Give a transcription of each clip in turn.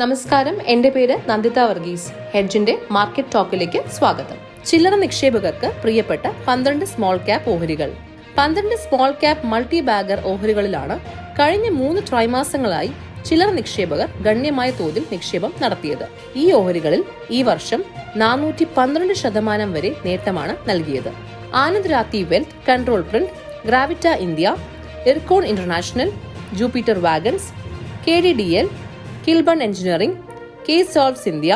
നമസ്കാരം. എന്റെ പേര് നന്ദിത വർഗീസ്. ഹെഡ്ജിന്റെ മാർക്കറ്റ് ടോക്കിലേക്ക് സ്വാഗതം. ചില്ലറ നിക്ഷേപകർക്ക് പ്രിയപ്പെട്ട പന്ത്രണ്ട് സ്മോൾ ക്യാപ് ഓഹരികൾ. പന്ത്രണ്ട് സ്മോൾ ക്യാപ് മൾട്ടി ബാഗർ ഓഹരികളിലാണ് കഴിഞ്ഞ മൂന്ന് ത്രൈമാസങ്ങളായി ചില്ലറ നിക്ഷേപകർ ഗണ്യമായ തോതിൽ നിക്ഷേപം നടത്തിയത്. ഈ ഓഹരികളിൽ ഈ വർഷം നാനൂറ്റി പന്ത്രണ്ട് ശതമാനം വരെ നേട്ടമാണ് നൽകിയത്. Anand Rathi Wealth Control Print Gravita India Ircon International Jupiter Wagons K D D L Kilburn Engineering K Solves India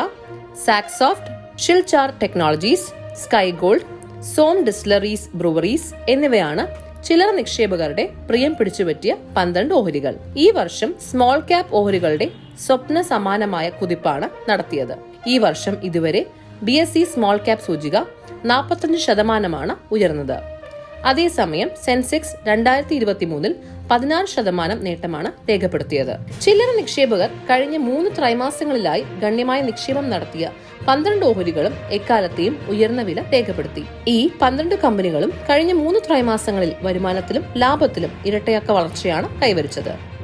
Saksoft Shilchar Technologies Sky Gold Som Distilleries Breweries എന്നിവയാണ് ചിലർ നിക്ഷേപകരുടെ പ്രിയം പിടിച്ചുപറ്റിയ പന്ത്രണ്ട് ഓഹരികൾ. ഈ വർഷം സ്മോൾ ക്യാപ് ഓഹരികളുടെ സ്വപ്ന സമാനമായ കുതിപ്പാണ് നടത്തിയത്. ഈ വർഷം ഇതുവരെ B S C small cap സൂചിക നാൽപ്പത്തഞ്ച് ശതമാനമാണ് ഉയർന്നത്. അതേസമയം സെൻസെക്സ് രണ്ടായിരത്തി ഇരുപത്തി മൂന്നിൽ പതിനാറ് ശതമാനം നേട്ടമാണ് രേഖപ്പെടുത്തിയത്. ചില്ലറ നിക്ഷേപകർ കഴിഞ്ഞ മൂന്ന് ത്രൈമാസങ്ങളിലായി ഗണ്യമായ നിക്ഷേപം നടത്തിയ പന്ത്രണ്ട് ഓഹരികളും എക്കാലത്തെയും ഉയർന്ന വില രേഖപ്പെടുത്തി. ഈ പന്ത്രണ്ട് കമ്പനികളും കഴിഞ്ഞ മൂന്ന് ത്രൈമാസങ്ങളിൽ വരുമാനത്തിലും ലാഭത്തിലും ഇരട്ടയക്ക വളർച്ചയാണ് കൈവരിച്ചത്.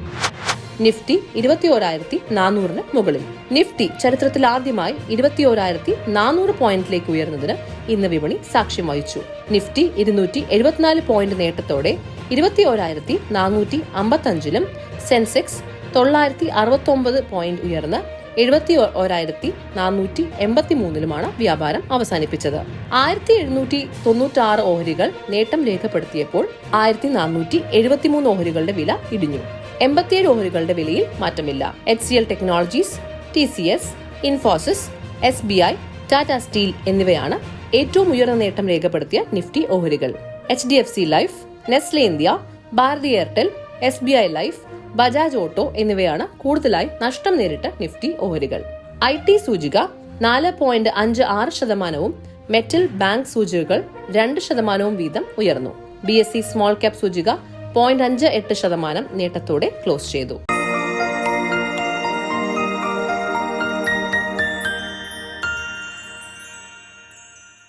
നിഫ്റ്റി ഇരുപത്തിയോരായിരത്തി നാനൂറിന് മുകളിൽ. നിഫ്റ്റി ചരിത്രത്തിൽ ആദ്യമായി ഇരുപത്തിയോരായിരത്തി നാനൂറ് പോയിന്റിലേക്ക് ഉയർന്നതിന് ഇന്ന് വിപണി സാക്ഷ്യം വഹിച്ചു. നിഫ്റ്റി ഇരുന്നൂറ്റി എഴുപത്തിനാല് പോയിന്റ് നേട്ടത്തോടെ ഇരുപത്തിയോരായിരത്തി നാനൂറ്റി അമ്പത്തഞ്ചിലും സെൻസെക്സ് തൊള്ളായിരത്തി അറുപത്തി ഒമ്പത് പോയിന്റ് ഉയർന്ന് എഴുപത്തി ഒരായിരത്തി നാനൂറ്റി എൺപത്തി മൂന്നിലുമാണ് വ്യാപാരം അവസാനിപ്പിച്ചത്. ആയിരത്തി എഴുന്നൂറ്റി തൊണ്ണൂറ്റി ആറ് ഓഹരികൾ നേട്ടം രേഖപ്പെടുത്തിയപ്പോൾ ആയിരത്തി നാനൂറ്റി എഴുപത്തി മൂന്ന് ഓഹരികളുടെ വില ഇടിഞ്ഞു. എൺപത്തിയേഴ് ഓഹരികളുടെ വിലയിൽ മാറ്റമില്ല. H C L technologies T C S Infosys S B I Tata steel എന്നിവയാണ് ഏറ്റവും ഉയർന്ന നേട്ടം രേഖപ്പെടുത്തിയ നിഫ്റ്റി ഓഹരികൾ. H D F C life Nestle India Bharti Airtel S B I life Bajaj auto എന്നിവയാണ് കൂടുതലായി നഷ്ടം നേരിട്ട നിഫ്റ്റി ഓഹരികൾ. ഐ ടി സൂചിക നാല് പോയിന്റ് അഞ്ച് ആറ് ശതമാനവും മെറ്റൽ ബാങ്ക് സൂചികകൾ രണ്ട് ശതമാനവും വീതം ഉയർന്നു. B S C small cap സൂചിക പോയിന്റ് അഞ്ച് എട്ട് ശതമാനം നേട്ടത്തോടെ ക്ലോസ് ചെയ്തു